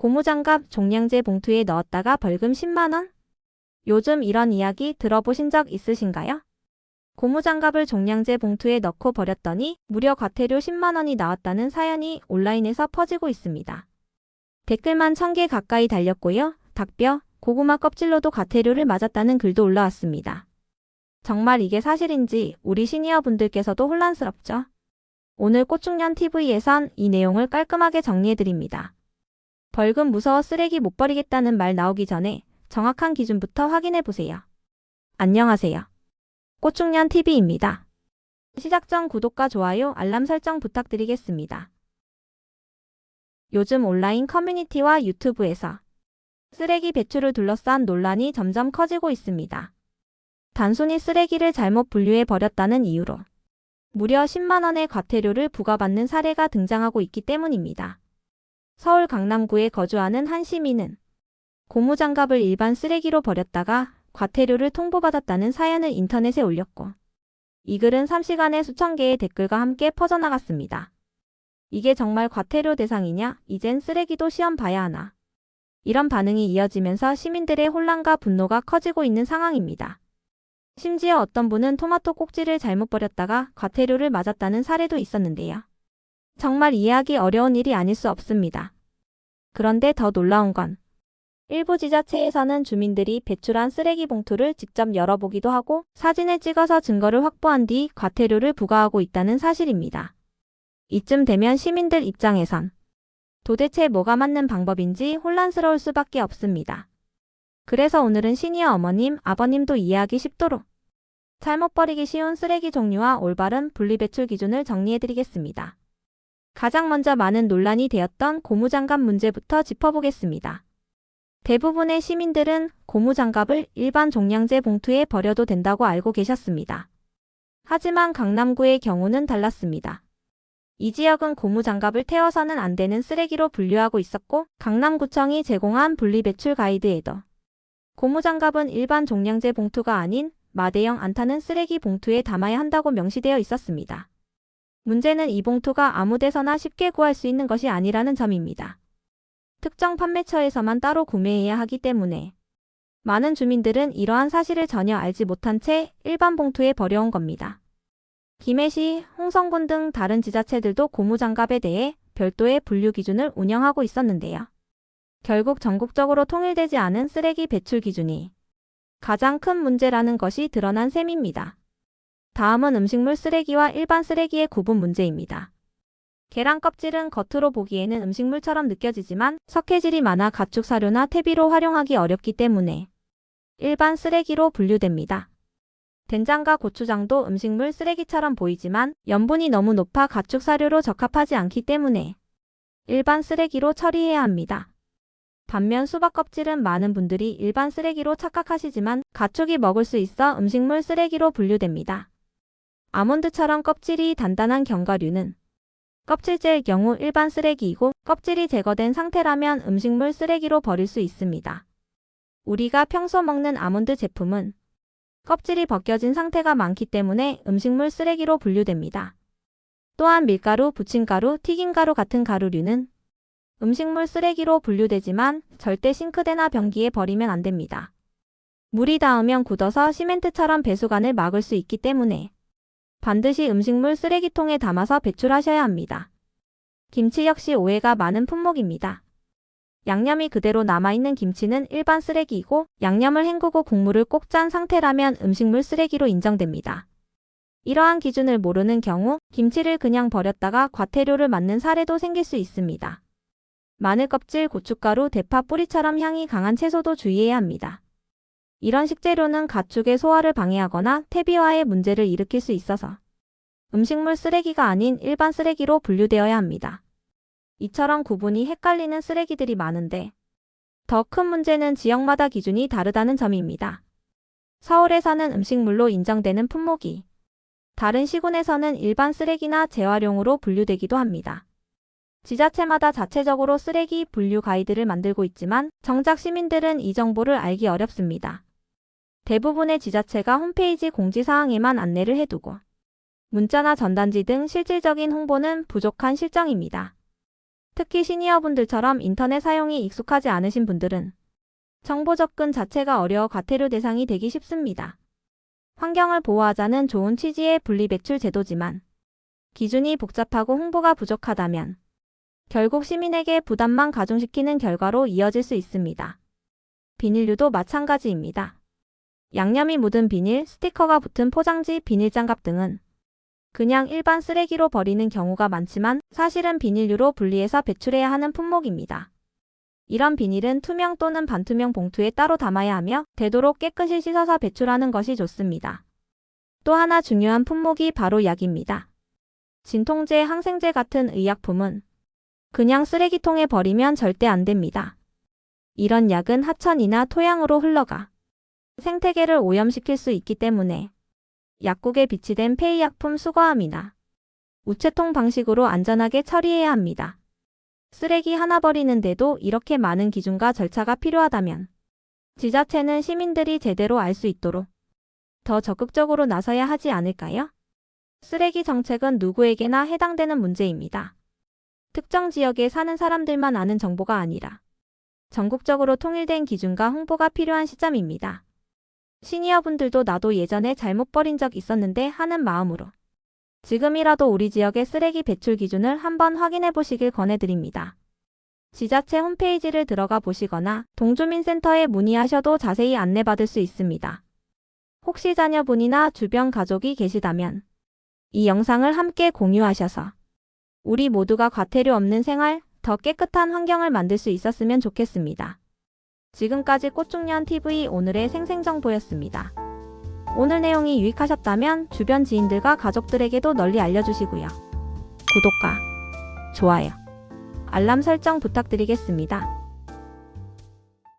고무장갑 종량제 봉투에 넣었다가 벌금 10만원? 요즘 이런 이야기 들어보신 적 있으신가요? 고무장갑을 종량제 봉투에 넣고 버렸더니 무려 과태료 10만원이 나왔다는 사연이 온라인에서 퍼지고 있습니다. 댓글만 1000개 가까이 달렸고요. 닭뼈, 고구마 껍질로도 과태료를 맞았다는 글도 올라왔습니다. 정말 이게 사실인지 우리 시니어 분들께서도 혼란스럽죠? 오늘 꽃중년 TV에선 이 내용을 깔끔하게 정리해드립니다. 벌금 무서워 쓰레기 못 버리겠다는 말 나오기 전에 정확한 기준부터 확인해 보세요. 안녕하세요. 꽃중년 TV입니다. 시작 전 구독과 좋아요, 알람 설정 부탁드리겠습니다. 요즘 온라인 커뮤니티와 유튜브에서 쓰레기 배출을 둘러싼 논란이 점점 커지고 있습니다. 단순히 쓰레기를 잘못 분류해 버렸다는 이유로 무려 10만원의 과태료를 부과받는 사례가 등장하고 있기 때문입니다. 서울 강남구에 거주하는 한 시민은 고무장갑을 일반 쓰레기로 버렸다가 과태료를 통보받았다는 사연을 인터넷에 올렸고 이 글은 3시간에 수천 개의 댓글과 함께 퍼져나갔습니다. 이게 정말 과태료 대상이냐? 이젠 쓰레기도 시험 봐야 하나? 이런 반응이 이어지면서 시민들의 혼란과 분노가 커지고 있는 상황입니다. 심지어 어떤 분은 토마토 꼭지를 잘못 버렸다가 과태료를 맞았다는 사례도 있었는데요. 정말 이해하기 어려운 일이 아닐 수 없습니다. 그런데 더 놀라운 건 일부 지자체에서는 주민들이 배출한 쓰레기 봉투를 직접 열어보기도 하고 사진을 찍어서 증거를 확보한 뒤 과태료를 부과하고 있다는 사실입니다. 이쯤 되면 시민들 입장에선 도대체 뭐가 맞는 방법인지 혼란스러울 수밖에 없습니다. 그래서 오늘은 시니어 어머님, 아버님도 이해하기 쉽도록 잘못 버리기 쉬운 쓰레기 종류와 올바른 분리배출 기준을 정리해드리겠습니다. 가장 먼저 많은 논란이 되었던 고무장갑 문제부터 짚어보겠습니다. 대부분의 시민들은 고무장갑을 일반 종량제 봉투에 버려도 된다고 알고 계셨습니다. 하지만 강남구의 경우는 달랐습니다. 이 지역은 고무장갑을 태워서는 안 되는 쓰레기로 분류하고 있었고 강남구청이 제공한 분리배출 가이드에도 고무장갑은 일반 종량제 봉투가 아닌 마대형 안 타는 쓰레기 봉투에 담아야 한다고 명시되어 있었습니다. 문제는 이 봉투가 아무 데서나 쉽게 구할 수 있는 것이 아니라는 점입니다. 특정 판매처에서만 따로 구매해야 하기 때문에 많은 주민들은 이러한 사실을 전혀 알지 못한 채 일반 봉투에 버려온 겁니다. 김해시, 홍성군 등 다른 지자체들도 고무장갑에 대해 별도의 분류 기준을 운영하고 있었는데요. 결국 전국적으로 통일되지 않은 쓰레기 배출 기준이 가장 큰 문제라는 것이 드러난 셈입니다. 다음은 음식물 쓰레기와 일반 쓰레기의 구분 문제입니다. 계란 껍질은 겉으로 보기에는 음식물처럼 느껴지지만 석회질이 많아 가축 사료나 퇴비로 활용하기 어렵기 때문에 일반 쓰레기로 분류됩니다. 된장과 고추장도 음식물 쓰레기처럼 보이지만 염분이 너무 높아 가축 사료로 적합하지 않기 때문에 일반 쓰레기로 처리해야 합니다. 반면 수박 껍질은 많은 분들이 일반 쓰레기로 착각하시지만 가축이 먹을 수 있어 음식물 쓰레기로 분류됩니다. 아몬드처럼 껍질이 단단한 견과류는 껍질째의 경우 일반 쓰레기이고 껍질이 제거된 상태라면 음식물 쓰레기로 버릴 수 있습니다. 우리가 평소 먹는 아몬드 제품은 껍질이 벗겨진 상태가 많기 때문에 음식물 쓰레기로 분류됩니다. 또한 밀가루, 부침가루, 튀김가루 같은 가루류는 음식물 쓰레기로 분류되지만 절대 싱크대나 변기에 버리면 안 됩니다. 물이 닿으면 굳어서 시멘트처럼 배수관을 막을 수 있기 때문에 반드시 음식물 쓰레기통에 담아서 배출하셔야 합니다. 김치 역시 오해가 많은 품목입니다. 양념이 그대로 남아있는 김치는 일반 쓰레기이고 양념을 헹구고 국물을 꼭 짠 상태라면 음식물 쓰레기로 인정됩니다. 이러한 기준을 모르는 경우 김치를 그냥 버렸다가 과태료를 맞는 사례도 생길 수 있습니다. 마늘 껍질, 고춧가루, 대파 뿌리처럼 향이 강한 채소도 주의해야 합니다. 이런 식재료는 가축의 소화를 방해하거나 퇴비화의 문제를 일으킬 수 있어서 음식물 쓰레기가 아닌 일반 쓰레기로 분류되어야 합니다. 이처럼 구분이 헷갈리는 쓰레기들이 많은데 더 큰 문제는 지역마다 기준이 다르다는 점입니다. 서울에서는 음식물로 인정되는 품목이 다른 시군에서는 일반 쓰레기나 재활용으로 분류되기도 합니다. 지자체마다 자체적으로 쓰레기 분류 가이드를 만들고 있지만 정작 시민들은 이 정보를 알기 어렵습니다. 대부분의 지자체가 홈페이지 공지사항에만 안내를 해두고 문자나 전단지 등 실질적인 홍보는 부족한 실정입니다. 특히 시니어분들처럼 인터넷 사용이 익숙하지 않으신 분들은 정보 접근 자체가 어려워 과태료 대상이 되기 쉽습니다. 환경을 보호하자는 좋은 취지의 분리배출 제도지만 기준이 복잡하고 홍보가 부족하다면 결국 시민에게 부담만 가중시키는 결과로 이어질 수 있습니다. 비닐류도 마찬가지입니다. 양념이 묻은 비닐, 스티커가 붙은 포장지, 비닐장갑 등은 그냥 일반 쓰레기로 버리는 경우가 많지만 사실은 비닐류로 분리해서 배출해야 하는 품목입니다. 이런 비닐은 투명 또는 반투명 봉투에 따로 담아야 하며 되도록 깨끗이 씻어서 배출하는 것이 좋습니다. 또 하나 중요한 품목이 바로 약입니다. 진통제, 항생제 같은 의약품은 그냥 쓰레기통에 버리면 절대 안 됩니다. 이런 약은 하천이나 토양으로 흘러가 생태계를 오염시킬 수 있기 때문에 약국에 비치된 폐의약품 수거함이나 우체통 방식으로 안전하게 처리해야 합니다. 쓰레기 하나 버리는데도 이렇게 많은 기준과 절차가 필요하다면 지자체는 시민들이 제대로 알 수 있도록 더 적극적으로 나서야 하지 않을까요? 쓰레기 정책은 누구에게나 해당되는 문제입니다. 특정 지역에 사는 사람들만 아는 정보가 아니라 전국적으로 통일된 기준과 홍보가 필요한 시점입니다. 시니어분들도 나도 예전에 잘못 버린 적 있었는데 하는 마음으로 지금이라도 우리 지역의 쓰레기 배출 기준을 한번 확인해 보시길 권해드립니다. 지자체 홈페이지를 들어가 보시거나 동주민센터에 문의하셔도 자세히 안내받을 수 있습니다. 혹시 자녀분이나 주변 가족이 계시다면 이 영상을 함께 공유하셔서 우리 모두가 과태료 없는 생활, 더 깨끗한 환경을 만들 수 있었으면 좋겠습니다. 지금까지 꽃중년 TV 오늘의 생생정보였습니다. 오늘 내용이 유익하셨다면 주변 지인들과 가족들에게도 널리 알려주시고요. 구독과 좋아요, 알람 설정 부탁드리겠습니다.